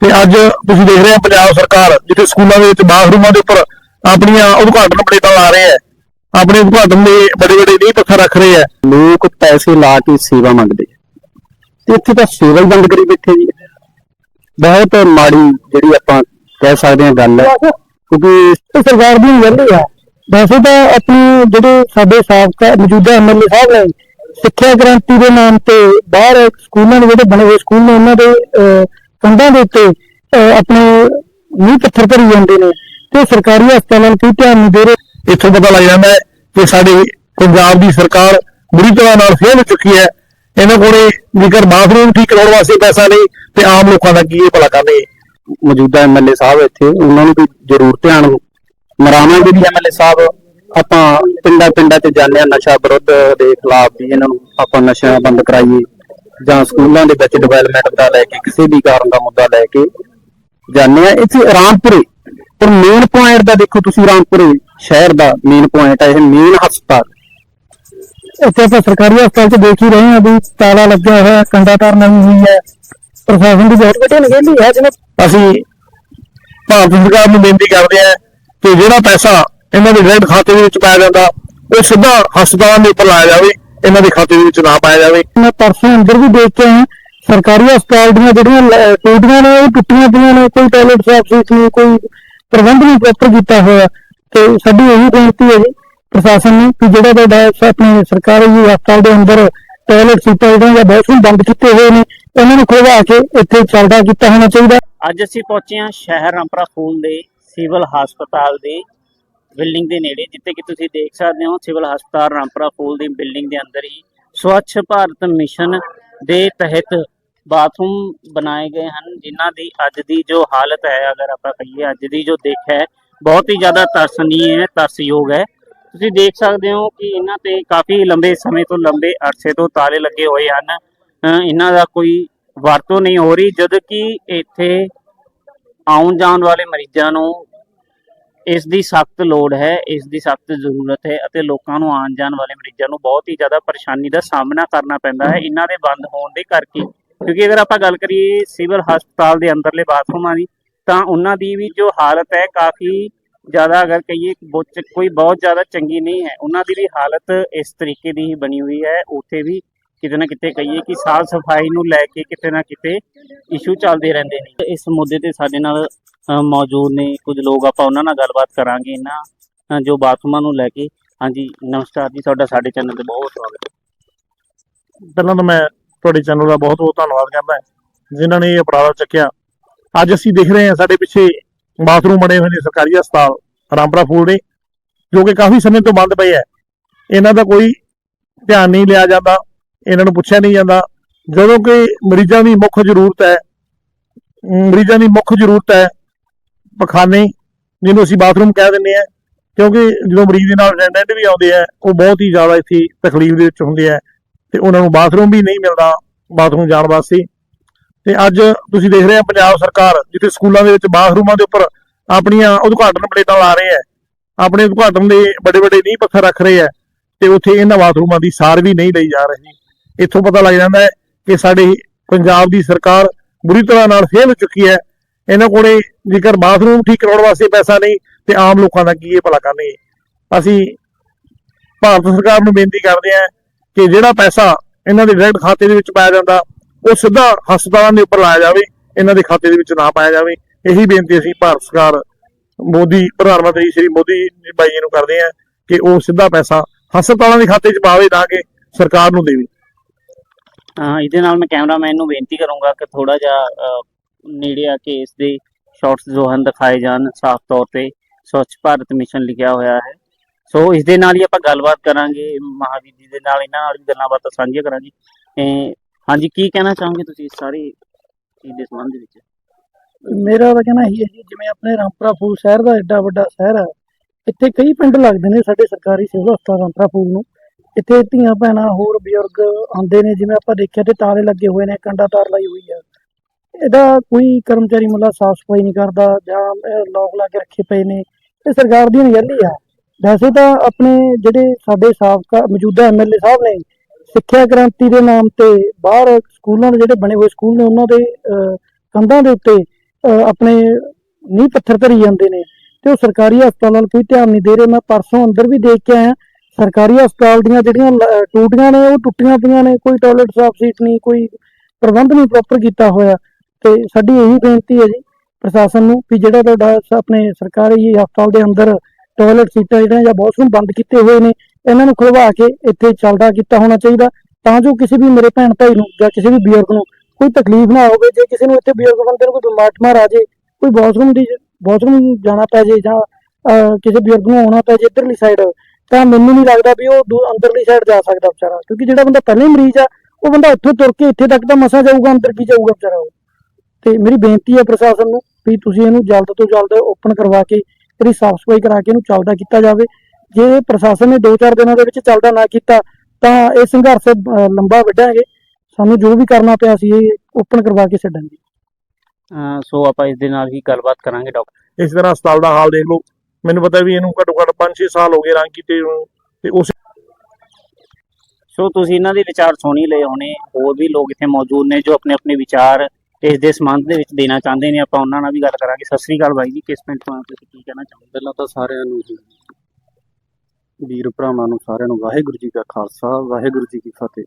ਤੇ ਅੱਜ ਤੁਸੀਂ ਦੇਖ ਰਹੇ ਹੋ ਪੰਜਾਬ ਸਰਕਾਰ ਜਿੱਥੇ ਸਕੂਲਾਂ ਦੇ ਵਿੱਚ ਬਾਥਰੂਮਾਂ ਦੇ ਉੱਪਰ ਆਪਣੀਆਂ ਉਦਘਾਟਨ ਪਲੇਟਾਂ ਲਾ ਰਹੇ ਆ ਆਪਣੇ ਉਦਘਾਟਨ ਦੇ ਬੜੇ ਬੜੇ ਨੀਂਹ ਪੱਥਰ ਰੱਖ ਰਹੇ ਆ ਲੋਕ ਪੈਸੇ ਲਾ ਕੇ ਸੇਵਾ ਮੰਗਦੇ। ਤੇ ਇੱਥੇ ਤਾਂ ਸੇਵਾ ਹੀ ਬੰਦ ਕਰੀ ਬੈਠੇ ਜੀ। ਬਹੁਤ ਮਾੜੀ ਜਿਹੜੀ ਆਪਾਂ ਕਹਿ ਸਕਦੇ ਹਾਂ ਗੱਲ ਹੈ। ਕਿਉਂਕਿ ਸਰਕਾਰ ਦੀ ਗੱਲ ਹੈ। ਵੈਸੇ ਤਾਂ ਆਪਣੇ ਜਿਹੜੇ ਸਾਡੇ ਸਾਬਕਾ ਮੌਜੂਦਾ ਐਮਐਲਏ ਸਾਹਿਬ ਨੇ ਸਿੱਖਿਆ ਕ੍ਰਾਂਤੀ ਦੇ ਨਾਮ ਤੇ ਬਾਹਰ ਸਕੂਲਾਂ ਦੇ ਜਿਹੜੇ ਬਣੇ ਹੋਏ ਸਕੂਲ ਨੇ ਉਹਨਾਂ ਦੇ ਕੰਧਾਂ ਦੇ ਉੱਤੇ ਆਪਣੇ ਨੀਂਹ ਪੱਥਰ ਭਰੀ ਜਾਂਦੇ ਨੇ ਤੇ ਸਰਕਾਰੀ ਹਸਪਤਾਲਾਂ ਨੂੰ ਧਿਆਨ ਨਹੀਂ ਦੇ ਰਹੇ। ਇੱਥੋਂ ਪਤਾ ਲੱਗ ਜਾਂਦਾ ਹੈ ਕਿ ਸਾਡੀ ਪੰਜਾਬ ਦੀ ਸਰਕਾਰ ਬੁਰੀ ਤਰ੍ਹਾਂ ਨਾਲ ਫੇਲ ਹੋ ਚੁੱਕੀ ਹੈ। ਇਹਨਾਂ ਕੋਲੇ ਜੇਕਰ ਬਾਥਰੂਮ ਠੀਕ ਕਰਾਉਣ ਵਾਸਤੇ ਪੈਸਾ ਨਹੀਂ ਤੇ ਆਮ ਲੋਕਾਂ ਦਾ ਕੀ ਇਹ ਭਲਾ ਕਰਨਗੇ? ਮੌਜੂਦਾ ਐਮਐਲਏ ਸਾਹਿਬ ਇੱਥੇ ਉਹਨਾਂ ਨੂੰ ਵੀ ਜ਼ਰੂਰ ਧਿਆਨ ਮਰਾਵਾਂਗੇ ਵੀ ਐਮਐਲਏ ਸਾਹਿਬ ਆਪਾਂ ਪਿੰਡਾਂ ਪਿੰਡਾਂ 'ਚ ਜਾਂਦੇ ਆ ਨਸ਼ਾ ਵਿਰੁੱਧ ਦੇ ਖਿਲਾਫ ਵੀ ਇਹਨਾਂ ਨੂੰ ਆਪਾਂ ਨਸ਼ਾ ਬੰਦ ਕਰਾਈਏ। ਜਾਂ ਸਕੂਲਾਂ ਦੇ ਵਿੱਚ ਡਿਵੈਲਪਮੈਂਟ ਦਾ ਲੈ ਕੇ, ਕਿਸੇ ਵੀ ਕਾਰਨ ਦਾ ਮੁੱਦਾ ਲੈ ਕੇ ਜਾਂਦੇ ਆ ਇੱਥੇ ਰਾਮਪੁਰੇ, ਪਰ ਮੇਨ ਪੁਆਇੰਟ ਦਾ ਦੇਖੋ ਤੁਸੀਂ ਰਾਮਪੁਰੇ ਸ਼ਹਿਰ ਦਾ ਮੇਨ ਪੁਆਇੰਟ ਹੈ ਇਹ ਮੇਨ ਹਸਪਤਾਲ। ਇੱਥੇ ਆਪਾਂ ਸਰਕਾਰੀ ਹਸਪਤਾਲ 'ਚ ਦੇਖ ਹੀ ਰਹੇ ਹਾਂ ਵੀ ਤਾਲਾ ਲੱਗਿਆ ਹੋਇਆ ਕੰਡਾ ਤਾਰ ਨਵੀਂ ਹੋਈ ਹੈ, ਪ੍ਰਸ਼ਾਸਨ ਦੀ ਬਹੁਤ ਵੱਡੀ ਨਗੇਲੀ ਹੈ ਜਿਹਨੇ ਅਸੀਂ ਭਾਰਤ ਸਰਕਾਰ ਨੂੰ ਬੇਨਤੀ ਕਰਦੇ ਹਾਂ ਕਿ ਜਿਹੜਾ ਪੈਸਾ ਇਹਨਾਂ ਦੇ ਡਾਇਰੈਕਟ ਖਾਤੇ ਦੇ ਵਿੱਚ ਪਾਇਆ ਜਾਂਦਾ, ਉਹ ਸਿੱਧਾ ਹਸਪਤਾਲਾਂ ਦੇ ਉੱਪਰ ਲਾਇਆ ਜਾਵੇ। ਇਹਨਾਂ ਦੇ ਖਾਤੇ ਦੇ ਵਿੱਚ ਨਾ ਪਾਇਆ ਜਾਵੇ। ਮੈਂ ਪਰਸੋਂ ਅੰਦਰ ਵੀ ਦੇਖ ਕੇ ਆਇਆ। ਸਰਕਾਰੀ ਹਸਪਤਾਲ ਦੀਆਂ ਜਿਹੜੀਆਂ ਲ- ਟੂਟੀਆਂ ਨੇ ਉਹ ਟੁੱਟੀਆਂ ਪਈਆਂ ਨੇ। ਕੋਈ ਟਾਇਲਟ ਸਾਫ਼ ਸੁਥਰੀ ਨਹੀਂ ਕੋਈ ਪ੍ਰਬੰਧ ਨਹੀਂ ਪ੍ਰੋਪਰ ਕੀਤਾ ਹੋਇਆ। ਤੇ ਸਾਡੀ ਇਹੀ ਬੇਨਤੀ ਹੈ ਜੀ ਪ੍ਰਸ਼ਾਸਨ ਨੂੰ ਕਿ ਜਿਹੜਾ ਤੁਹਾਡਾ ਆਪਣੇ ਸਰਕਾਰੀ ਹਸਪਤਾਲ ਦੇ ਅੰਦਰ ਟਾਇਲਟ ਸੀਟਾਂ ਜਿਹੜੀਆਂ ਜਾਂ ਬਾਥਰੂਮ ਬੰਦ ਕੀਤੇ ਹੋਏ ਨੇ ਉਹਨਾਂ ਨੂੰ ਖੁਲਵਾ ਕੇ ਇੱਥੇ ਚੱਲਦਾ ਕੀਤਾ ਹੋਣਾ ਚਾਹੀਦਾ। ਅੱਜ ਅਸੀਂ ਪਹੁੰਚੇ ਹਾਂ ਸ਼ਹਿਰ ਰਾਮਪੁਰਾ ਫੂਲ ਦੇ ਸਿਵਲ ਹਸਪਤਾਲ ਦੇ ਬਿਲਡਿੰਗ ਦੇ ਨੇੜੇ, ਜਿੱਥੇ ਕਿ ਤੁਸੀਂ ਦੇਖ ਸਕਦੇ ਹੋ ਸਿਵਲ ਹਸਪਤਾਲ ਰਾਮਪੁਰਾ ਫੂਲ ਦੀ ਬਿਲਡਿੰਗ ਦੇ ਅੰਦਰ ਹੀ ਸਵੱਛ ਭਾਰਤ ਮਿਸ਼ਨ ਦੇ ਤਹਿਤ ਬਾਥਰੂਮ ਬਣਾਏ ਗਏ ਹਨ, ਜਿਨ੍ਹਾਂ ਦੀ ਅੱਜ ਦੀ ਜੋ ਹਾਲਤ ਹੈ, ਅਗਰ ਆਪਾਂ ਕਹੀਏ ਅੱਜ ਦੀ ਜੋ ਦੇਖ ਹੈ, ਬਹੁਤ ਹੀ ਜ਼ਿਆਦਾ ਤਰਸਨੀय ਹੈ ਤਰਸਯੋਗ ਹੈ। ਤੁਸੀਂ ਦੇਖ ਸਕਦੇ ਹੋ ਕਿ ਇਹਨਾਂ ਤੇ ਕਾਫੀ ਲੰਬੇ ਸਮੇਂ ਤੋਂ ਲੰਬੇ ਅਰਸੇ ਤੋਂ ਤਾਲੇ ਲੱਗੇ ਹੋਏ ਹਨ। ਇਹਨਾਂ ਦਾ ਕੋਈ ਵਰਤੋਂ ਨਹੀਂ ਹੋ ਰਹੀ ਜਦ ਕਿ ਇੱਥੇ ਆਉਣ ਜਾਣ ਵਾਲੇ ਮਰੀਜ਼ਾਂ ਨੂੰ ਇਸ ਦੀ ਸਖਤ ਲੋੜ ਹੈ, ਇਸ ਦੀ ਸਖਤ ਜ਼ਰੂਰਤ ਹੈ ਅਤੇ ਲੋਕਾਂ ਨੂੰ ਆਉਣ ਜਾਣ ਵਾਲੇ ਮਰੀਜ਼ਾਂ ਨੂੰ ਬਹੁਤ ਹੀ ਜ਼ਿਆਦਾ ਪਰੇਸ਼ਾਨੀ ਦਾ ਸਾਹਮਣਾ ਕਰਨਾ ਪੈਂਦਾ ਹੈ, ਇਹਨਾਂ ਦੇ ਬੰਦ ਹੋਣ ਦੇ ਕਰਕੇ। ਕਿਉਂਕਿ ਅਗਰ ਆਪਾਂ ਗੱਲ ਕਰੀਏ ਸਿਵਲ ਹਸਪਤਾਲ ਦੇ ਅੰਦਰਲੇ ਬਾਥਰੂਮਾਂ ਦੀ, ਤਾਂ ਉਹਨਾਂ ਦੀ ਵੀ ਜੋ ਹਾਲਤ ਹੈ ਕਾਫੀ ਜ਼ਿਆਦਾ ਅਗਰ ਕਹੀਏ ਬਹੁਤ- ਕੋਈ ਬਹੁਤ ਜ਼ਿਆਦਾ ਚੰਗੀ ਨਹੀਂ ਹੈ। ਉਹਨਾਂ ਦੀ ਵੀ ਹਾਲਤ ਇਸ ਤਰੀਕੇ ਦੀ ਹੀ ਬਣੀ ਹੋਈ ਹੈ, ਉੱਥੇ ਵੀ ਕਿਤੇ ਨਾ ਕਿਤੇ ਕਹੀਏ ਕਿ ਸਾਫ਼ ਸਫ਼ਾਈ ਨੂੰ ਲੈ ਕੇ ਕਿਤੇ ਨਾ ਕਿਤੇ ਇਸ਼ੂ ਚੱਲਦੇ ਰਹਿੰਦੇ ਨੇ। ਇਸ ਮੁੱਦੇ ਤੇ ਸਾਡੇ ਨਾਲ ਮੌਜੂਦ ਨੇ ਕੁਝ ਲੋਕ ਆਪਾਂ ਉਹਨਾਂ ਨਾਲ ਗੱਲਬਾਤ ਕਰਾਂਗੇ ਇਹਨਾਂ ਜੋ ਬਾਥਰੂਮਾਂ ਨੂੰ ਲੈ ਕੇ ਹਾਂਜੀ ਨਮਸਕਾਰ ਜੀ ਤੁਹਾਡਾ ਸਾਡੇ ਚੈਨਲ ਤੇ ਬਹੁਤ ਸਵਾਗਤ ਹੈ। ਪਹਿਲਾਂ ਤਾਂ ਮੈਂ ਤੁਹਾਡੇ ਚੈਨਲ ਦਾ ਬਹੁਤ ਬਹੁਤ ਧੰਨਵਾਦ ਕਰਦਾ ਹਾਂ, ਜਿਨ੍ਹਾਂ ਨੇ ਇਹ ਉਪਰਾਲਾ ਚੱਕਿਆ। ਅੱਜ ਅਸੀਂ ਦੇਖ ਰਹੇ ਹਾਂ ਸਾਡੇ ਪਿੱਛੇ ਬਾਥਰੂਮ ਬਣੇ ਹੋਏ ਨੇ ਸਰਕਾਰੀ ਹਸਪਤਾਲ ਰਾਮਪੁਰਾ ਫੂਲ ਦੇ ਜੋ ਕਿ ਕਾਫੀ ਸਮੇਂ ਤੋਂ ਬੰਦ ਪਏ ਹੈ। ਇਹਨਾਂ ਦਾ ਕੋਈ ਧਿਆਨ ਨਹੀਂ ਲਿਆ ਜਾਂਦਾ ਇਹਨਾਂ ਨੂੰ ਪੁੱਛਿਆ ਨਹੀਂ ਜਾਂਦਾ। ਜਦੋਂ ਕਿ ਮਰੀਜ਼ਾਂ ਦੀ ਮੁੱਖ ਜ਼ਰੂਰਤ ਹੈ ਮਰੀਜ਼ਾਂ ਦੀ ਮੁੱਖ ਜ਼ਰੂਰਤ ਹੈ ਪਖਾਨੇ ਜਿਹਨੂੰ ਅਸੀਂ ਬਾਥਰੂਮ ਕਹਿ ਦਿੰਦੇ ਆ ਕਿਉਂਕਿ ਜਦੋਂ ਮਰੀਜ਼ ਦੇ ਨਾਲ ਅਟੈਂਡੈਂਟ ਵੀ ਆਉਂਦੇ ਆ, ਉਹ ਬਹੁਤ ਹੀ ਜ਼ਿਆਦਾ ਇੱਥੇ ਤਕਲੀਫ ਦੇ ਵਿੱਚ ਹੁੰਦੇ ਆ ਤੇ ਉਹਨਾਂ ਨੂੰ ਬਾਥਰੂਮ ਵੀ ਨਹੀਂ ਮਿਲਦਾ ਬਾਥਰੂਮ ਜਾਣ ਵਾਸਤੇ। ਤੇ ਅੱਜ ਤੁਸੀਂ ਦੇਖ ਰਹੇ ਹੋ ਪੰਜਾਬ ਸਰਕਾਰ ਜਿੱਥੇ ਸਕੂਲਾਂ ਦੇ ਵਿੱਚ ਬਾਥਰੂਮਾਂ ਦੇ ਉੱਪਰ ਆਪਣੀਆਂ ਉਦਘਾਟਨ ਪਲੇਟਾਂ ਲਾ ਰਹੇ ਆ, ਆਪਣੇ ਉਦਘਾਟਨ ਦੇ ਵੱਡੇ ਵੱਡੇ ਨੀਂਹ ਪੱਥਰ ਰੱਖ ਰਹੇ ਆ ਤੇ ਉੱਥੇ ਇਹਨਾਂ ਬਾਥਰੂਮਾਂ ਦੀ ਸਾਰ ਵੀ ਨਹੀਂ ਲਈ ਜਾ ਰਹੀ। ਇੱਥੋਂ ਪਤਾ ਲੱਗ ਜਾਂਦਾ ਹੈ ਕਿ ਸਾਡੇ ਪੰਜਾਬ ਦੀ ਸਰਕਾਰ ਬੁਰੀ ਤਰ੍ਹਾਂ ਨਾਲ ਫੇਲ ਹੋ ਚੁੱਕੀ ਹੈ ਇਹਨਾਂ ਕੋਲੇ ਜੇਕਰ ਬਾਥਰੂਮ ਠੀਕ ਕਰਾਉਣ ਵਾਸਤੇ ਪੈਸਾ ਨਹੀਂ ਤੇ ਆਮ ਲੋਕਾਂ ਦਾ ਕੀ ਇਹ ਭਲਾ ਕਰਨਗੇ? ਅਸੀਂ ਭਾਰਤ ਸਰਕਾਰ ਨੂੰ ਬੇਨਤੀ ਕਰਦੇ ਹਾਂ ਕਿ ਜਿਹੜਾ ਪੈਸਾ ਇਹਨਾਂ ਦੇ ਡਾਇਰੈਕਟ ਖਾਤੇ ਦੇ ਵਿੱਚ ਪਾਇਆ ਜਾਂਦਾ ਉਹ ਸਿੱਧਾ ਹਸਪਤਾਲਾਂ ਦੇ ਉੱਪਰ ਲਾਇਆ ਜਾਵੇ ਇਹਨਾਂ ਦੇ ਖਾਤੇ ਦੇ ਵਿੱਚ ਨਾ ਪਾਇਆ ਜਾਵੇ। ਇਹੀ ਬੇਨਤੀ ਅਸੀਂ ਭਾਰਤ ਸਰਕਾਰ ਮੋਦੀ ਪ੍ਰਧਾਨ ਮੰਤਰੀ ਸ਼੍ਰੀ ਮੋਦੀ ਬਾਈ ਜੀ ਨੂੰ ਕਰਦੇ ਹਾਂ ਕਿ ਉਹ ਸਿੱਧਾ ਪੈਸਾ ਹਸਪਤਾਲਾਂ ਦੇ ਖਾਤੇ 'ਚ ਪਾਵੇ ਨਾ ਕਿ ਸਰਕਾਰ ਨੂੰ ਦੇਵੇ। ਅ, ਇਹਦੇ ਨਾਲ ਮੈਂ ਕੈਮਰਾਮੈਨ ਨੂੰ ਬੇਨਤੀ ਕਰੂੰਗਾ ਕਿ ਥੋੜਾ ਜਿਹਾ ਨੇੜੇ ਆ ਕੇ ਇਸ ਦੇ ਸ਼ਾਰਟਸ ਜੋ ਹਨ ਦਿਖਾਏ ਜਾਣ, ਸਾਫ਼ ਤੌਰ ਤੇ ਸਵੱਛ ਭਾਰਤ ਮਿਸ਼ਨ ਲਿਖਿਆ ਹੋਇਆ ਹੈ। ਸੋ ਇਸ ਦੇ ਨਾਲ ਹੀ ਆਪਾਂ ਗੱਲਬਾਤ ਕਰਾਂਗੇ, ਮਹਾਵੀਰ ਜੀ ਦੇ ਨਾਲ ਇਹਨਾਂ ਨਾਲ ਵੀ ਗੱਲਾਂ ਬਾਤਾਂ ਸਾਂਝੀਆਂ ਕਰਾਂਗੇ। ਹਾਂਜੀ, ਕੀ ਕਹਿਣਾ ਚਾਹੋਗੇ ਤੁਸੀਂ ਇਸ ਸਾਰੀ ਚੀਜ਼ ਦੇ ਸੰਬੰਧ ਵਿੱਚ? ਮੇਰਾ ਤਾਂ ਕਹਿਣਾ ਇਹੀ ਹੈ ਜੀ, ਜਿਵੇਂ ਆਪਣੇ ਰਾਮਪੁਰਾ ਫੂਲ ਸ਼ਹਿਰ ਦਾ ਐਡਾ ਵੱਡਾ ਸ਼ਹਿਰ ਹੈ ਇੱਥੇ ਕਈ ਪਿੰਡ ਲੱਗਦੇ ਨੇ ਸਾਡੇ ਸਰਕਾਰੀ ਸਿਵਲ ਹਸਪਤਾਲ ਰਾਮਪੁਰਾ ਫੂਲ ਨੂੰ। ਇੱਥੇ ਧੀਆਂ ਭੈਣਾਂ ਹੋਰ ਬਜ਼ੁਰਗ ਆਉਂਦੇ ਨੇ, ਜਿਵੇਂ ਆਪਾਂ ਦੇਖਿਆ ਤੇ ਤਾਲੇ ਲੱਗੇ ਹੋਏ ਨੇ, ਕੰਡਾ ਤਾਰ ਲਾਈ ਹੋਈ ਹੈ ਇਹਦਾ ਕੋਈ ਕਰਮਚਾਰੀ ਮਤਲਬ ਸਾਫ਼ ਸਫ਼ਾਈ ਨਹੀਂ ਕਰਦਾ ਜਾਂ ਲੋਕ ਲਾ ਕੇ ਰੱਖੇ ਪਏ ਨੇ, ਇਹ ਸਰਕਾਰ ਦੀ ਅਣਗਹਿਲੀ ਆ। ਵੈਸੇ ਤਾਂ ਆਪਣੇ ਜਿਹੜੇ ਸਾਡੇ ਸਾਬਕਾ, ਮੌਜੂਦਾ ਐਮਐਲਏ ਸਾਹਿਬ ਨੇ, ਸਿੱਖਿਆ ਕ੍ਰਾਂਤੀ ਦੇ ਨਾਮ ਤੇ ਬਾਹਰ ਸਕੂਲਾਂ ਦੇ ਜਿਹੜੇ ਬਣੇ ਹੋਏ ਸਕੂਲ ਨੇ, ਉਹਨਾਂ ਦੇ ਕੰਧਾਂ ਦੇ ਉੱਤੇ, ਅਹ, ਆਪਣੇ ਨੀਂਹ ਪੱਥਰ ਧਰੀ ਜਾਂਦੇ ਨੇ ਤੇ ਉਹ ਸਰਕਾਰੀ ਹਸਪਤਾਲਾਂ ਨੂੰ ਕੋਈ ਧਿਆਨ ਨਹੀਂ ਦੇ ਰਹੇ। ਮੈਂ ਪਰਸੋਂ ਅੰਦਰ ਵੀ ਦੇਖ ਕੇ ਆਇਆ, ਸਰਕਾਰੀ ਹਸਪਤਾਲ ਦੀਆਂ ਜਿਹੜੀਆਂ ਟੂਟੀਆਂ ਨੇ, ਉਹ ਟੁੱਟੀਆਂ ਪਈਆਂ ਨੇ, ਕੋਈ ਟਾਇਲਟ ਸਾਫ਼ ਸੀਟ ਨਹੀਂ, ਕੋਈ ਪ੍ਰਬੰਧ ਨਹੀਂ ਪ੍ਰੋਪਰ ਕੀਤਾ ਹੋਇਆ। ਤੇ ਸਾਡੀ ਇਹੀ ਬੇਨਤੀ ਹੈ ਜੀ ਪ੍ਰਸ਼ਾਸਨ ਨੂੰ ਵੀ ਜਿਹੜਾ ਤੁਹਾਡਾ ਆਪਣੇ ਸਰਕਾਰੀ ਹਸਪਤਾਲ ਦੇ ਅੰਦਰ ਟਾਇਲਟ ਸੀਟਾਂ ਜਿਹੜੀਆਂ ਜਾਂ ਵਾਸ਼ਰੂਮ ਬੰਦ ਕੀਤੇ ਹੋਏ ਨੇ, ਇਹਨਾਂ ਨੂੰ ਖੁਲਵਾ ਕੇ ਇੱਥੇ ਚੱਲਦਾ ਕੀਤਾ ਹੋਣਾ ਚਾਹੀਦਾ, ਤਾਂ ਜੋ ਕਿਸੇ ਵੀ ਮੇਰੇ ਭੈਣ ਭਾਈ ਨੂੰ ਜਾਂ ਕਿਸੇ ਵੀ ਬਜ਼ੁਰਗ ਨੂੰ ਕੋਈ ਤਕਲੀਫ ਨਾ ਹੋਵੇ, ਜੇ ਕਿਸੇ ਨੂੰ ਇੱਥੇ ਬਜ਼ੁਰਗ ਬੰਦੇ ਨੂੰ ਕੋਈ ਬਿਮਾਰ ਠਮਾਰ ਆ ਜੇ, ਕੋਈ ਵਾਸ਼ਰੂਮ ਦੀ ਵਾਸ਼ਰੂਮ ਜਾਣਾ ਪੈ ਜੇ ਜਾਂ ਕਿਸੇ ਬਜ਼ੁਰਗ ਨੂੰ ਆਉਣਾ ਪੈ ਜੇ ਇੱਧਰਲੀ ਸਾਈਡ ਤਾਂ ਮੈਨੂੰ ਨਹੀਂ ਲੱਗਦਾ ਵੀ ਉਹ ਦੂ- ਅੰਦਰਲੀ ਸਾਈਡ ਜਾ ਸਕਦਾ ਵਿਚਾਰਾ, ਕਿਉਂਕਿ ਜਿਹੜਾ ਬੰਦਾ ਪਹਿਲੇ ਮਰੀਜ਼ ਆ, ਉਹ ਬੰਦਾ ਇੱਥੋਂ ਤੁਰ ਕੇ ਇੱਥੇ ਤੱਕ ਤਾਂ ਮਸਾ ਜਾਊਗਾ, ਅੰਦਰ ਕੀ ਜਾਊਗਾ ਵਿਚਾਰਾ ਉਹ। ਤੇ ਮੇਰੀ ਬੇਨਤੀ ਹੈ ਪ੍ਰਸ਼ਾਸਨ ਨੂੰ ਵੀ ਤੁਸੀਂ ਇਹਨੂੰ ਜਲਦ ਤੋਂ ਜਲਦ ਓਪਨ ਕਰਵਾ ਕੇ ਇਹਦੀ ਸਾਫ਼ ਸਫ਼ਾਈ ਕਰਾ ਕੇ ਇਹਨੂੰ ਚੱਲਦਾ ਕੀਤਾ ਜਾਵੇ। ਜੇ ਪ੍ਰਸ਼ਾਸਨ ਨੇ 2-4 ਦਿਨਾਂ ਦੇ ਵਿੱਚ ਚੱਲਦਾ ਨਾ ਕੀਤਾ ਤਾਂ ਇਹ ਸੰਘਰਸ਼ ਲੰਬਾ ਵੱਢਾਂਗੇ। ਸਾਨੂੰ ਜੋ ਵੀ ਕਰਨਾ ਪਿਆ ਸੀ ਇਹ ਓਪਨ ਕਰਵਾ ਕੇ ਛੱਡਾਂਗੇ। ਸੋ ਆਪਾਂ ਇਸ ਦੇ ਨਾਲ ਹੀ ਗੱਲਬਾਤ ਕਰਾਂਗੇ ਡਾਕਟਰ। ਇਸ ਤਰ੍ਹਾਂ ਹਸਪਤਾਲ ਦਾ ਹਾਲ ਦੇਖ ਲਓ। ਮੈਨੂੰ ਪਤਾ ਵੀ ਇਹਨੂੰ ਘੱਟੋ ਘੱਟ 5-6 ਸਾਲ ਹੋ ਗਏ ਰੰਗ ਕੀਤੇ ਨੂੰ ਤੇ ਉਸ ਸੋ ਤੁਸੀਂ ਇਹਨਾਂ ਦੇ ਵਿਚਾਰ ਸੁਣ ਹੀ ਲਏ ਹੋਣੇ। ਹੋਰ ਵੀ ਲੋਕ ਇੱਥੇ ਮੌਜੂਦ ਨੇ ਜੋ ਆਪਣੇ ਆਪਣੇ ਵਿਚਾਰ ਇਸ ਦੇ ਸੰਬੰਧ ਦੇ ਵਿੱਚ ਦੇਣਾ ਚਾਹੁੰਦੇ ਨੇ, ਆਪਾਂ ਉਹਨਾਂ ਨਾਲ ਵੀ ਗੱਲ ਕਰਾਂਗੇ। ਸਤਿ ਸ੍ਰੀ ਅਕਾਲ ਬਾਈ ਜੀ, ਕਿਸ ਪਿੰਡ ਤੋਂ ਆ ਤੁਸੀਂ ਕੀ ਕਹਿਣਾ ਚਾਹੁੰਦੇ? ਪਹਿਲਾਂ ਤਾਂ ਸਾਰਿਆਂ ਨੂੰ ਜੀ, ਵੀਰ ਭਰਾਵਾਂ ਨੂੰ ਸਾਰਿਆਂ ਨੂੰ ਵਾਹਿਗੁਰੂ ਜੀ ਕਾ ਖਾਲਸਾ, ਵਾਹਿਗੁਰੂ ਜੀ ਕੀ ਫਤਿਹ।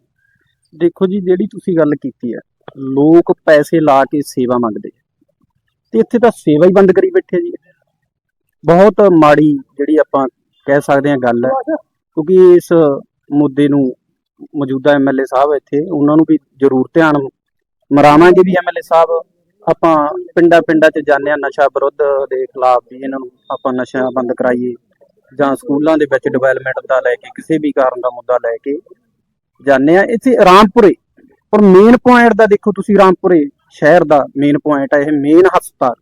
ਦੇਖੋ ਜੀ, ਜਿਹੜੀ ਤੁਸੀਂ ਗੱਲ ਕੀਤੀ ਹੈ, ਲੋਕ ਪੈਸੇ ਲਾ ਕੇ ਸੇਵਾ ਮੰਗਦੇ ਤੇ ਇੱਥੇ ਤਾਂ ਸੇਵਾ ਹੀ ਬੰਦ ਕਰੀ ਬੈਠੇ ਜੀ। ਬਹੁਤ ਮਾੜੀ ਜਿਹੜੀ ਆਪਾਂ ਕਹਿ ਸਕਦੇ ਹਾਂ ਗੱਲ ਹੈ, ਕਿਉਂਕਿ ਇਸ ਮੁੱਦੇ ਨੂੰ ਮੌਜੂਦਾ ਐਮਐਲਏ ਸਾਹਿਬ ਇੱਥੇ, ਉਹਨਾਂ ਨੂੰ ਵੀ ਜ਼ਰੂਰ ਧਿਆਨ ਮਰਾਵਾਂਗੇ ਵੀ ਐਮਐਲਏ ਸਾਹਿਬ, ਆਪਾਂ ਪਿੰਡਾਂ ਪਿੰਡਾਂ 'ਚ ਜਾਂਦੇ ਹਾਂ, ਨਸ਼ਾ ਵਿਰੁੱਧ ਦੇ ਖਿਲਾਫ ਵੀ ਇਹਨਾਂ ਨੂੰ ਆਪਾਂ ਨਸ਼ਾ ਬੰਦ ਕਰਾਈਏ ਜਾਂ ਸਕੂਲਾਂ ਦੇ ਵਿੱਚ ਡਿਵੈਲਪਮੈਂਟ ਦਾ ਲੈ ਕੇ, ਕਿਸੇ ਵੀ ਕਾਰਨ ਦਾ ਮੁੱਦਾ ਲੈ ਕੇ ਜਾਂਦੇ ਆ ਇੱਥੇ ਰਾਮਪੁਰੇ, ਪਰ ਮੇਨ ਪੁਆਇੰਟ ਦਾ ਦੇਖੋ ਤੁਸੀਂ ਰਾਮਪੁਰੇ ਸ਼ਹਿਰ ਦਾ ਮੇਨ ਪੁਆਇੰਟ ਹੈ ਇਹ ਮੇਨ ਹਸਪਤਾਲ।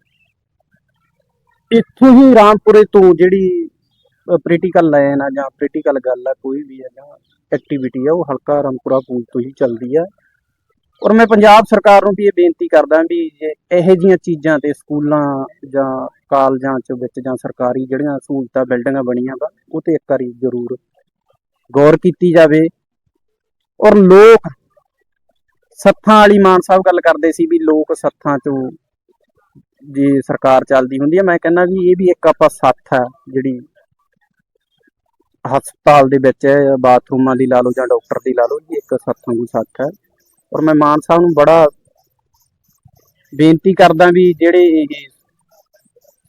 ਇੱਥੋਂ ਹੀ ਰਾਮਪੁਰੇ ਤੋਂ ਜਿਹੜੀ ਪੋਲੀਟੀਕਲ ਲਾਈਨ ਆ ਜਾਂ ਪੋਲੀਟੀਕਲ ਗੱਲ ਆ, ਕੋਈ ਵੀ ਹੈ ਜਾਂ ਐਕਟੀਵਿਟੀ ਆ, ਉਹ ਹਲਕਾ ਰਾਮਪੁਰਾ ਪੂਲ ਤੋਂ ਹੀ ਚੱਲਦੀ ਆ। ਔਰ ਮੈਂ ਪੰਜਾਬ ਸਰਕਾਰ ਨੂੰ ਵੀ ਇਹ ਬੇਨਤੀ ਕਰਦਾ ਵੀ ਇਹੋ ਜਿਹੀਆਂ ਚੀਜ਼ਾਂ ਤੇ ਸਕੂਲਾਂ ਜਾਂ ਕਾਲਜਾਂ ਚ ਵਿੱਚ ਜਾਂ ਸਰਕਾਰੀ ਜਿਹੜੀਆਂ ਸਹੂਲਤਾਂ, ਬਿਲਡਿੰਗਾਂ ਬਣੀਆਂ ਵਾ, ਉਹ ਤੇ ਇੱਕ ਵਾਰੀ ਜ਼ਰੂਰ ਗੌਰ ਕੀਤੀ ਜਾਵੇ। ਔਰ ਲੋਕ ਸੱਥਾਂ ਵਾਲੀ ਮਾਨ ਸਾਹਿਬ ਗੱਲ ਕਰਦੇ ਸੀ ਵੀ ਲੋਕ ਸੱਥਾਂ ਚੋਂ ਜੇ ਸਰਕਾਰ ਚੱਲਦੀ ਹੁੰਦੀ ਹੈ ਮੈਂ ਕਹਿੰਦਾ ਵੀ ਇਹ ਵੀ ਇੱਕ ਆਪਾਂ ਸੱਥ ਹੈ ਜਿਹੜੀ ਹਸਪਤਾਲ ਦੇ ਵਿੱਚ ਬਾਥਰੂਮਾਂ ਦੀ ਲਾ ਲਓ ਜਾਂ ਡਾਕਟਰ ਦੀ ਲਾ ਲਓ, ਇਹ ਇੱਕ ਸੱਥਾਂ ਦੀ ਸੱਥ ਹੈ। ਔਰ ਮੈਂ ਮਾਨ ਸਾਹਿਬ ਨੂੰ ਬੜਾ ਬੇਨਤੀ ਕਰਦਾ ਵੀ ਜਿਹੜੇ ਇਹ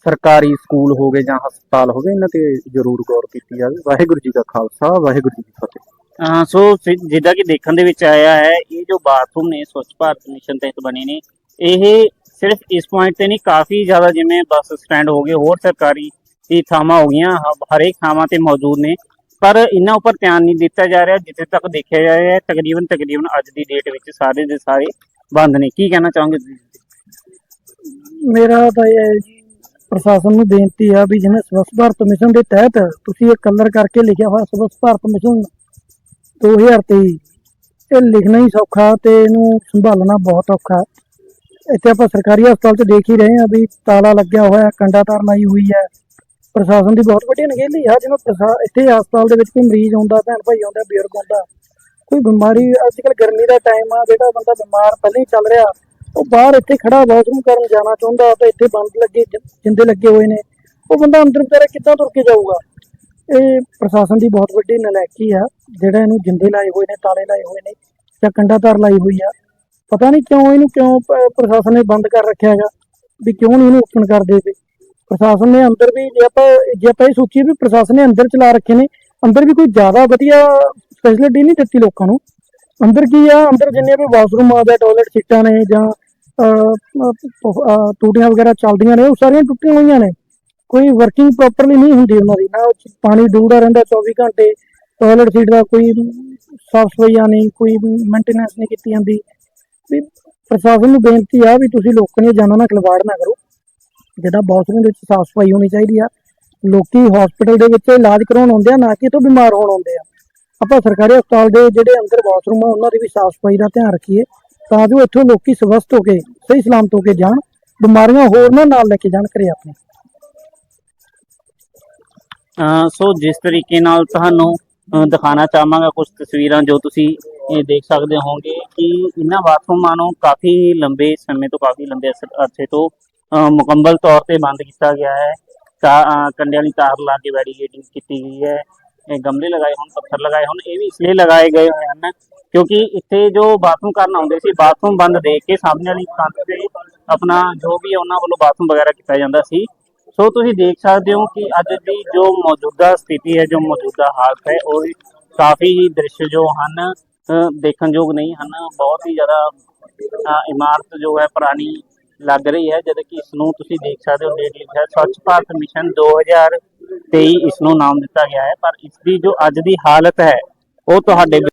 ਸਰਕਾਰੀ ਸਕੂਲ ਹੋ ਗਏ ਜਾਂ ਹਸਪਤਾਲ ਹੋ ਗਏ, ਇਹਨਾਂ ਤੇ ਜ਼ਰੂਰ ਗੌਰ ਕੀਤੀ ਜਾਵੇ। ਵਾਹਿਗੁਰੂ ਜੀ ਕਾ ਖਾਲਸਾ, ਵਾਹਿਗੁਰੂ ਜੀ ਕੀ ਫਤਿਹ। ਸੋ ਸਿ- ਜਿੱਦਾਂ ਕਿ ਦੇਖਣ ਦੇ ਵਿੱਚ ਆਇਆ ਹੈ, ਇਹ ਜੋ ਬਾਥਰੂਮ ਨੇ, ਸਵੱਛ ਭਾਰਤ ਮਿਸ਼ਨ ਤਹਿਤ ਬਣੇ ਨੇ, ਇਹ ਸਿਰਫ ਇਸ ਪੁਆਇੰਟ ਤੇ ਨਹੀਂ, ਕਾਫੀ ਜ਼ਿਆਦਾ ਜਿਵੇਂ ਬੱਸ ਸਟੈਂਡ ਹੋ ਗਏ, ਹੋਰ ਸਰਕਾਰੀ ਇਹ ਥਾਵਾਂ ਹੋ ਗਈਆਂ ਹਰੇਕ ਥਾਵਾਂ ਤੇ ਮੌਜੂਦ ਨੇ। ਪਰ ਇਹਨਾਂ ਉੱਪਰ ਧਿਆਨ ਨਹੀਂ ਦਿੱਤਾ ਜਾ ਰਿਹਾ, ਜਿੱਥੇ ਤੱਕ ਦੇਖਿਆ ਜਾ ਰਿਹਾ ਹੈ, ਤਕਰੀਬਨ ਤਕਰੀਬਨ ਅੱਜ ਦੀ ਡੇਟ ਵਿੱਚ ਸਾਰੇ ਦੇ ਸਾਰੇ ਬੰਦ ਨੇ। ਕੀ ਕਹਿਣਾ ਚਾਹੋਗੇ ਤੁਸੀਂ? ਮੇਰਾ ਤਾਂ ਇਹ ਜੀ, ਪ੍ਰਸ਼ਾਸਨ ਨੂੰ ਬੇਨਤੀ ਆ ਵੀ ਜਿਵੇਂ ਸਵੱਛ ਭਾਰਤ ਮਿਸ਼ਨ ਦੇ ਤਹਿਤ ਤੁਸੀਂ ਇਹ ਕਲਰ ਕਰਕੇ ਲਿਖਿਆ ਹੋਇਆ ਸਵੱਛ ਭਾਰਤ ਮਿਸ਼ਨ 2023 ਇਹ ਲਿਖਣਾ ਹੀ ਸੌਖਾ ਤੇ ਇਹਨੂੰ ਸੰਭਾਲਣਾ ਬਹੁਤ ਔਖਾ ਇੱਥੇ ਆਪਾਂ ਸਰਕਾਰੀ ਹਸਪਤਾਲ 'ਚ ਦੇਖ ਹੀ ਰਹੇ ਹਾਂ ਵੀ ਤਾਲਾ ਲੱਗਿਆ ਹੋਇਆ, ਕੰਡਾ ਤਾਰ ਲਾਈ ਹੋਈ ਹੈ। ਪ੍ਰਸ਼ਾਸਨ ਦੀ ਬਹੁਤ ਵੱਡੀ ਨਗੇਲੀ ਆ ਜਿਵੇਂ ਪ੍ਰਸ਼ਾ, ਇੱਥੇ ਹਸਪਤਾਲ ਦੇ ਵਿੱਚ ਕੋਈ ਮਰੀਜ਼ ਆਉਂਦਾ, ਭੈਣ ਭਾਈ ਆਉਂਦਾ, ਬਜ਼ੁਰਗ ਆਉਂਦਾ, ਕੋਈ ਬਿਮਾਰੀ ਅੱਜ ਕੱਲ ਗਰਮੀ ਦਾ ਟਾਈਮ ਆ, ਜਿਹੜਾ ਬੰਦਾ ਬਿਮਾਰ ਪਹਿਲਾਂ ਹੀ ਚੱਲ ਰਿਹਾ, ਉਹ ਬਾਹਰ ਇੱਥੇ ਖੜਾ ਬਾਥਰੂਮ ਕਰਨ ਜਾਣਾ ਚਾਹੁੰਦਾ, ਤਾਂ ਇੱਥੇ ਬੰਦ ਲੱਗੇ ਜਿੰਦੇ ਲੱਗੇ ਹੋਏ ਨੇ, ਉਹ ਬੰਦਾ ਅੰਦਰ ਵਿਚਾਰਾ ਕਿੱਦਾਂ ਤੁਰ ਕੇ ਜਾਊਗਾ? ਇਹ ਪ੍ਰਸ਼ਾਸਨ ਦੀ ਬਹੁਤ ਵੱਡੀ ਨਲਾਇਕੀ ਆ, ਜਿਹੜਾ ਇਹਨੂੰ ਜਿੰਦੇ ਲਾਏ ਹੋਏ ਨੇ, ਤਾਲੇ ਲਾਏ ਹੋਏ ਨੇ, ਜਾਂ ਕੰਡਾ ਤਾਰ ਲਾਈ ਹੋਈ ਆ। ਪਤਾ ਨਹੀਂ ਕਿਉਂ ਇਹਨੂੰ ਕਿਉਂ ਪ੍ਰਸ਼ਾਸਨ ਨੇ ਬੰਦ ਕਰ ਰੱਖਿਆ ਹੈਗਾ, ਵੀ ਕਿਉਂ ਨਹੀਂ ਇਹਨੂੰ ਓਪਨ ਕਰਦੇ ਪਏ ਪ੍ਰਸ਼ਾਸਨ ਨੇ ਅੰਦਰ ਵੀ ਜੇ ਆਪਾਂ ਜੇ ਆਪਾਂ ਇਹ ਸੋਚੀਏ ਵੀ ਪ੍ਰਸ਼ਾਸਨ ਨੇ ਅੰਦਰ ਚਲਾ ਰੱਖੇ ਨੇ, ਅੰਦਰ ਵੀ ਕੋਈ ਜ਼ਿਆਦਾ ਵਧੀਆ ਫੈਸਿਲਿਟੀ ਨਹੀਂ ਦਿੱਤੀ ਲੋਕਾਂ ਨੂੰ। ਅੰਦਰ ਕੀ ਆ? ਅੰਦਰ ਜਿੰਨੇ ਵੀ ਵਾਸ਼ਰੂਮ ਆ ਗਿਆ ਟਾਇਲਟ ਸੀਟਾਂ ਨੇ ਜਾਂ ਟੂਟੀਆਂ ਵਗੈਰਾ ਚੱਲਦੀਆਂ ਨੇ, ਉਹ ਸਾਰੀਆਂ ਟੁੱਟੀਆਂ ਹੋਈਆਂ ਨੇ। ਕੋਈ ਵਰਕਿੰਗ ਪ੍ਰੋਪਰਲੀ ਨਹੀਂ ਹੁੰਦੀ ਉਹਨਾਂ ਦੀ। ਨਾ ਪਾਣੀ ਡੂੜਾ ਰਹਿੰਦਾ 24 ਘੰਟੇ ਟਾਇਲਟ ਸੀਟ ਦਾ ਕੋਈ ਸਾਫ਼ ਸਫਾਈਆਂ ਨਹੀਂ, ਕੋਈ ਮੇਨਟੇਨੈਂਸ ਨਹੀਂ ਕੀਤੀ ਜਾਂਦੀ। ਪ੍ਰਸ਼ਾਸਨ ਨੂੰ ਬੇਨਤੀ ਆ ਵੀ ਤੁਸੀਂ ਲੋਕਾਂ ਦੀਆਂ ਜਾਨਾਂ ਨਾ ਖਿਲਵਾੜ ਨਾ ਕਰੋ। ਜਿਹੜਾ ਬਾਥਰੂਮ ਦੇ ਵਿੱਚ ਸਾਫ਼ ਸਫ਼ਾਈ ਹੋਣੀ ਚਾਹੀਦੀ ਆ, ਲੋਕੀ ਹਸਪੀਟਲ ਦੇ ਵਿੱਚ ਇਲਾਜ ਕਰਾਉਣ ਆਉਂਦੇ ਆ, ਨਾ ਕਿ ਤੋਂ ਬਿਮਾਰ ਹੋਣ ਆਉਂਦੇ ਆ। ਆਪਾਂ ਸਰਕਾਰੀ ਹਸਪਤਾਲ ਦੇ ਜਿਹੜੇ ਅੰਦਰ ਬਾਥਰੂਮ ਆ, ਉਹਨਾਂ ਦੀ ਵੀ ਸਾਫ਼ ਸਫ਼ਾਈ ਦਾ ਧਿਆਨ ਰੱਖੀਏ, ਤਾਂ ਜੋ ਇੱਥੋਂ ਲੋਕੀ ਸਵਸਥ ਹੋ ਕੇ, ਸਹੀ ਸਲਾਮਤ ਹੋ ਕੇ ਜਾਣ, ਬਿਮਾਰੀਆਂ ਹੋਰ ਨਾ ਨਾਲ ਲੈ ਕੇ ਜਾਣ ਘਰੇ ਆਪਣੇ। ਸੋ ਜਿਸ ਤਰੀਕੇ ਨਾਲ ਤੁਹਾਨੂੰ ਦਿਖਾਣਾ ਚਾਹਾਂਗਾ ਕੁਝ ਤਸਵੀਰਾਂ ਜੋ ਤੁਸੀਂ ਇਹ ਦੇਖ ਸਕਦੇ ਹੋਵੋਗੇ ਕਿ ਇਹਨਾਂ ਬਾਥਰੂਮਾਂ ਨੂੰ ਕਾਫੀ ਲੰਬੇ ਸਮੇਂ ਤੋਂ, ਕਾਫੀ ਲੰਬੇ ਅਰਸੇ- ਤੋਂ ਮੁਕੰਮਲ ਤੌਰ ਤੇ ਬੰਦ ਕੀਤਾ ਗਿਆ ਹੈ। ਤਾਂ ਅ, ਵਾਲੀ ਤਾਰ ਲਾ ਕੇ ਬੈਰੀਕੇਡਿੰਗ ਕੀਤੀ ਗਈ ਹੈ। ਇਹ ਗਮਲੇ ਲਗਾਏ ਹੋਣ ਪੱਥਰ ਲਗਾਏ ਹੋਣ ਇਹ ਵੀ ਇਸ ਲਈ ਲਗਾਏ ਗਏ ਹੋਏ ਹਨ ਕਿਉਂਕਿ ਇੱਥੇ ਜੋ ਬਾਥਰੂਮ ਕਰਨ ਆਉਂਦੇ ਸੀ ਬਾਥਰੂਮ ਬੰਦ ਦੇਖ ਕੇ ਸਾਹਮਣੇ ਵਾਲੀ ਕੰਧ ਤੇ ਆਪਣਾ ਜੋ ਵੀ ਉਹਨਾਂ ਵੱਲੋਂ ਬਾਥਰੂਮ ਵਗੈਰਾ ਕੀਤਾ ਜਾਂਦਾ ਸੀ। ਸੋ ਤੁਸੀਂ ਦੇਖ ਸਕਦੇ ਹੋ ਕਿ ਅੱਜ ਦੀ ਜੋ ਮੌਜੂਦਾ ਸਥਿਤੀ ਹੈ ਜੋ ਮੌਜੂਦਾ ਹਾਲਤ ਹੈ ਉਹ ਕਾਫੀ ਹੀ ਦ੍ਰਿਸ਼ ਜੋ ਹਨ ਦੇਖਣਯੋਗ ਨਹੀਂ ਹਨ। ਬਹੁਤ ਹੀ ਜ਼ਿਆਦਾ ਇਮਾਰਤ ਜੋ ਹੈ ਪੁਰਾਣੀ ਲੱਗ ਰਹੀ ਹੈ, ਜਦ ਕਿ ਇਸ ਨੂੰ ਤੁਸੀਂ ਦੇਖ ਸਕਦੇ ਹੋ ਡੇਟ ਲਿਖਿਆ ਸਵੱਛ ਭਾਰਤ ਮਿਸ਼ਨ 2023 ਇਸ ਨੂੰ ਨਾਮ ਦਿੱਤਾ ਗਿਆ ਹੈ, ਪਰ ਇਸ ਦੀ ਜੋ ਅੱਜ ਦੀ ਹਾਲਤ ਹੈ, ਉਹ ਤੁਹਾਡੇ